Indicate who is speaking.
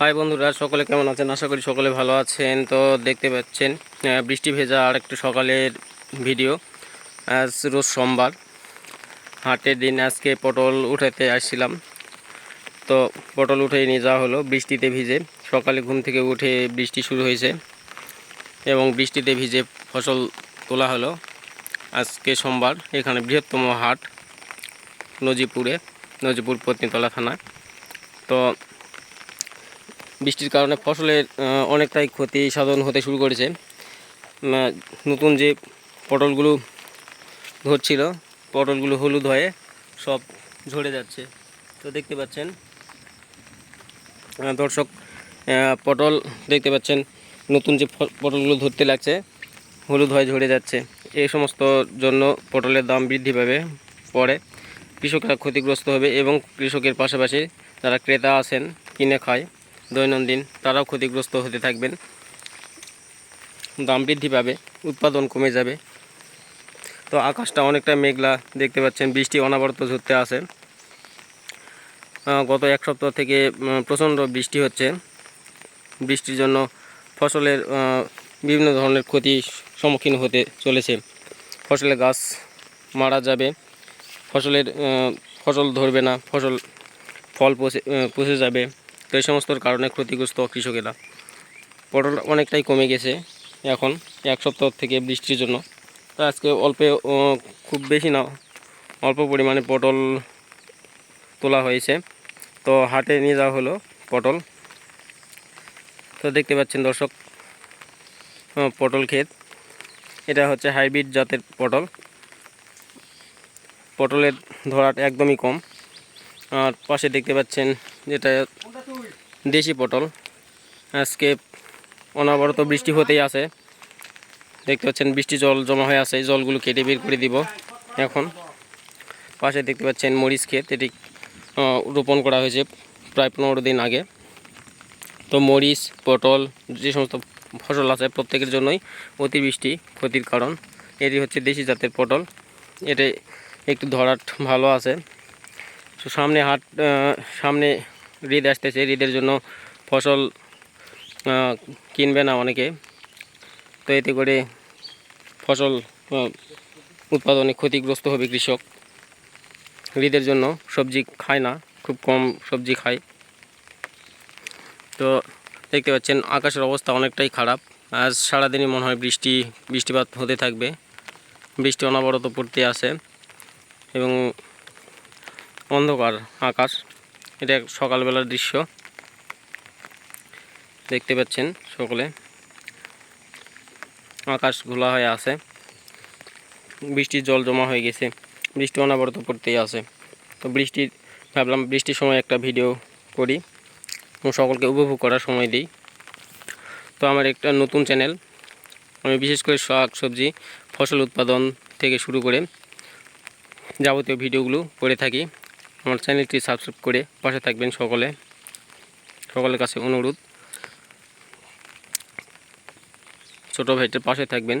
Speaker 1: High বন্ধুরা, সকলে কেমন আছেন? আশা করি সকলে ভালো আছেন। তো দেখতে পাচ্ছেন বৃষ্টি ভেজা আর একটু সকালের ভিডিও। আজ রোজ সোমবার। হাটের দিন আজকে পটল উঠাতে আসছিলাম। তো পটল উঠে নিয়ে যাওয়া হলো, বৃষ্টিতে ভিজে। সকালে ঘুম থেকে উঠে বৃষ্টি শুরু হয়েছে এবং বৃষ্টিতে ভিজে ফসল তোলা হলো। আজকে সোমবার, এখানে বৃহত্তম হাট, নজিপুরে, নজিপুর পত্নীতলা থানা। তো বৃষ্টির কারণে ফসলের অনেকটাই ক্ষতি সাধন হতে শুরু করেছে। নতুন যে পটলগুলো ধরছিল, পটলগুলো হলুদ হয়ে সব ঝরে যাচ্ছে। তো দেখতে পাচ্ছেন দর্শক পটল দেখতে পাচ্ছেন, নতুন যে পটলগুলো ধরতে লাগছে, হলুদ হয়ে ঝরে যাচ্ছে। এই সমস্ত জন্য পটলের দাম বৃদ্ধি পাবে পরে। কৃষকরা ক্ষতিগ্রস্ত হবে এবং কৃষকের পাশাপাশি যারা ক্রেতা আছেন, কিনে খায়। দৈনন্দিন তারাও ক্ষতিগ্রস্ত হতে থাকবেন। দাম বৃদ্ধি পাবে উৎপাদন কমে যাবে। তো আকাশটা অনেকটা মেঘলা দেখতে পাচ্ছেন বৃষ্টি অনাবরত ঝরতে আহ, গত এক সপ্তাহ থেকে প্রচণ্ড বৃষ্টি হচ্ছে। বৃষ্টির জন্য ফসলের বিভিন্ন ধরনের ক্ষতির সম্মুখীন হতে চলেছে। ফসলের গাছ মারা যাবে ফসলের ফসল ধরবে না ফসল ফল পচে পচে যাবে। তো এই সমস্ত কারণে ক্ষতিগ্রস্ত কৃষকেরা। পটল অনেকটাই কমে গেছে এখন, এক সপ্তাহ থেকে বৃষ্টির জন্য। তো আজকে অল্পে খুব বেশি না, অল্প পরিমাণে পটল তোলা হয়েছে। তো হাটে নিয়ে যাওয়া হলো পটল। তো দেখতে পাচ্ছেন দর্শক পটল ক্ষেত। এটা হচ্ছে হাইব্রিড জাতের পটল। পটলের ধরাট একদমই কম। আর পাশে দেখতে পাচ্ছেন যেটা দেশি পটল। আজকে অনাবরত বৃষ্টি হতেই আছে। দেখতে পাচ্ছেন বৃষ্টি জল জমা হয়ে আছে। জলগুলো কেটে বের করে দিব এখন। পাশে দেখতে পাচ্ছেন মরিচ ক্ষেত। এটি রোপণ করা হয়েছে প্রায় পনেরো দিন আগে। তো মরিচ, পটল, যে সমস্ত ফসল আছে প্রত্যেকের জন্যই অতিবৃষ্টি ক্ষতির কারণ। এটি হচ্ছে দেশি জাতের পটল। এটা একটু ধরাট ভালো আছে। তো সামনে হাট সামনে ঈদ আসতেছে ঈদের জন্য ফসল কিনবে না অনেকে। তো এতে করে ফসল উৎপাদনে ক্ষতিগ্রস্ত হবে কৃষক। ঈদের জন্য সবজি খায় না, খুব কম সবজি খায়। তো দেখতে পাচ্ছেন, আকাশের অবস্থা অনেকটাই খারাপ। আজ সারাদিনই মনে হয় বৃষ্টি, বৃষ্টিপাত হতে থাকবে। বৃষ্টি অনাবরত পড়তে আসে এবং অন্ধকার আকাশ। এটা সকালবেলার দৃশ্য। দেখতে পাচ্ছেন সকলে। আকাশ ঘোলা হয়ে আছে। বৃষ্টির জল জমা হয়ে গেছে। বৃষ্টি অনাবরত পড়তেই আছে। তো বৃষ্টি, ভাবলাম বৃষ্টির সময় একটা ভিডিও করি এবং সকলকে উপভোগ করার সময় দিই। তো আমার একটা নতুন চ্যানেল। আমি বিশেষ করে শাক, সবজি, ফসল উৎপাদন থেকে শুরু করে যাবতীয় ভিডিওগুলো করে থাকি। আমার চ্যানেলটি সাবস্ক্রাইব করে পাশে থাকবেন সকলে। সকলের কাছে অনুরোধ। ছোটো ভাইটার পাশে থাকবেন।